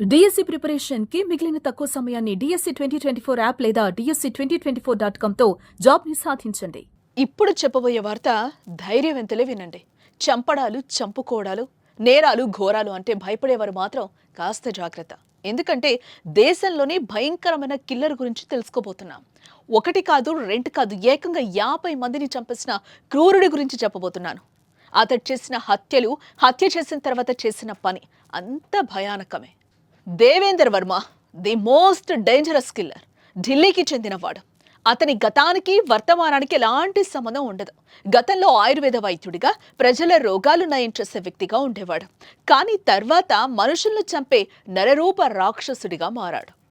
DSC ప్రిపరేషన్కి మిగిలిన తక్కువ సమయాన్ని DSC twenty twenty four app లేదా DSC twenty twenty four dot కామ్తో జాబ్ని సాధించండి. ఇప్పుడు చెప్పబోయే వార్త ధైర్యవంతులే వినండి. చంపడాలు చంపుకోవడాలు నేరాలు ఘోరాలు అంటే భయపడేవారు మాత్రం కాస్త జాగ్రత్త. ఎందుకంటే దేశంలోనే భయంకరమైన కిల్లర్ గురించి తెలుసుకోబోతున్నాం. ఒకటి కాదు రెండు కాదు ఏకంగా యాభై మందిని చంపేసిన క్రూరుడి గురించి చెప్పబోతున్నాను. అతడు చేసిన హత్యలు హత్య చేసిన తర్వాత చేసిన పని అంత భయానకమే. Devender Varma the most dangerous killer ఢిల్లీకి చెందినవాడు. అతని గతానికి వర్తమానానికి ఎలాంటి సంబంధం ఉండదు. గతంలో ఆయుర్వేద వైద్యుడిగా ప్రజల రోగాలు నయం చేసే వ్యక్తిగా ఉండేవాడు. కానీ తర్వాత మనుషులను చంపే నరరూప రాక్షసుడిగా మారాడు.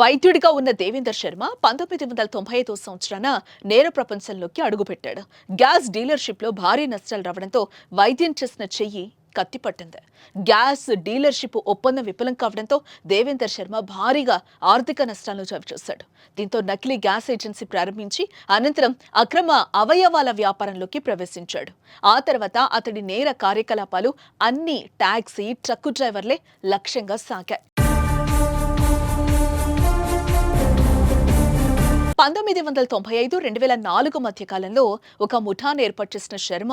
వైద్యుడిగా ఉన్న దేవేందర్ శర్మ పంతొమ్మిది వందల తొంభై ఐదో సంవత్సరాన నేర ప్రపంచంలోకి అడుగుపెట్టాడు. గ్యాస్ డీలర్షిప్లో భారీ నష్టాలు రావడంతో వైద్యం చేసిన చెయ్యి కత్తిపట్టింది. గ్యాస్ డీలర్షిప్ ఒప్పందం విఫలం కావడంతో దేవేందర్ శర్మ భారీగా ఆర్థిక నష్టాలను చవిచూశాడు దీంతో నకిలీ గ్యాస్ ఏజెన్సీ ప్రారంభించి అనంతరం అక్రమ అవయవాల వ్యాపారంలోకి ప్రవేశించాడు. ఆ తర్వాత అతడి నేర కార్యకలాపాలు అన్ని టాక్సీ ట్రక్కు డ్రైవర్లే లక్ష్యంగా సాగాయి. పంతొమ్మిది వందల తొంభై ఐదు రెండు వేల నాలుగు మధ్య కాలంలో ఒక ముఠాను ఏర్పాటు చేసిన శర్మ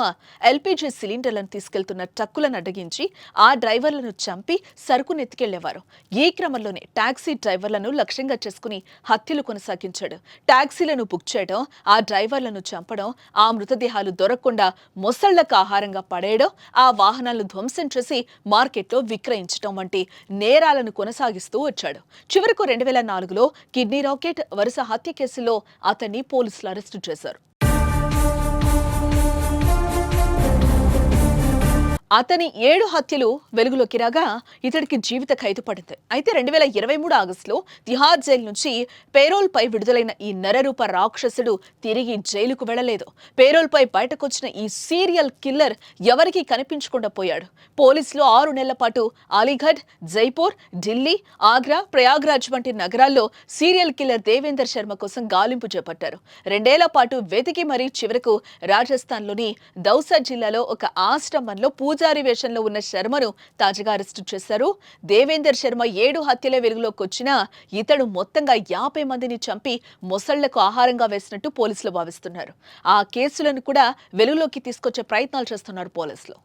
ఎల్పీజీ సిలిండర్లను తీసుకెళ్తున్న ట్రక్కులను అడ్డగించి ఆ డ్రైవర్లను చంపి సరుకును ఎత్తుకెళ్ళేవారు. ఈ క్రమంలోనే టాక్సీ డ్రైవర్లను లక్ష్యంగా చేసుకుని హత్యలు కొనసాగించాడు. టాక్సీలను బుక్ చేయడం ఆ డ్రైవర్లను చంపడం ఆ మృతదేహాలు దొరకకుండా మొసళ్ళకు ఆహారంగా పడేయడం ఆ వాహనాలను ధ్వంసం చేసి మార్కెట్లో విక్రయించడం వంటి నేరాలను కొనసాగిస్తూ వచ్చాడు. చివరకు రెండు వేల నాలుగులో కిడ్నీ రాకెట్ వరుస హత్య కేసు కేసులో అతన్ని పోలీసులు అరెస్టు చేశారు. అతని ఏడు హత్యలు వెలుగులోకి రాగా ఇతడికి జీవిత ఖైదు పడింది. అయితే రెండు వేల ఇరవై మూడు ఆగస్టులో తిహార్ జైలు నుంచి పేరోల్ పై విడుదలైన ఈ నరరూప రాక్షసుడు తిరిగి జైలుకు వెళ్ళలేదు పేరోల్ పై బయటకొచ్చిన ఈ సీరియల్ కిల్లర్ ఎవరికీ కనిపించకుండా పోయాడు. పోలీసులు ఆరు నెలల పాటు అలీగఢ్ జైపూర్ ఢిల్లీ ఆగ్రా ప్రయాగ్రాజ్ వంటి నగరాల్లో సీరియల్ కిల్లర్ దేవేందర్ శర్మ కోసం గాలింపు చేపట్టారు. రెండేళ్ళ పాటు వెతికి మరీ చివరకు రాజస్థాన్లోని దౌసా జిల్లాలో ఒక ఆశ్రమంలో పూజారి వేషంలో ఉన్న శర్మను తాజాగా అరెస్టు చేశారు. దేవేందర్ శర్మ ఏడు హత్యల వెలుగులోకి వచ్చినా ఇతడు మొత్తంగా యాభై మందిని చంపి మొసళ్ళకు ఆహారంగా వేసినట్టు పోలీసులు భావిస్తున్నారు. ఆ కేసులను కూడా వెలుగులోకి తీసుకొచ్చే ప్రయత్నాలు చేస్తున్నారు పోలీసులు.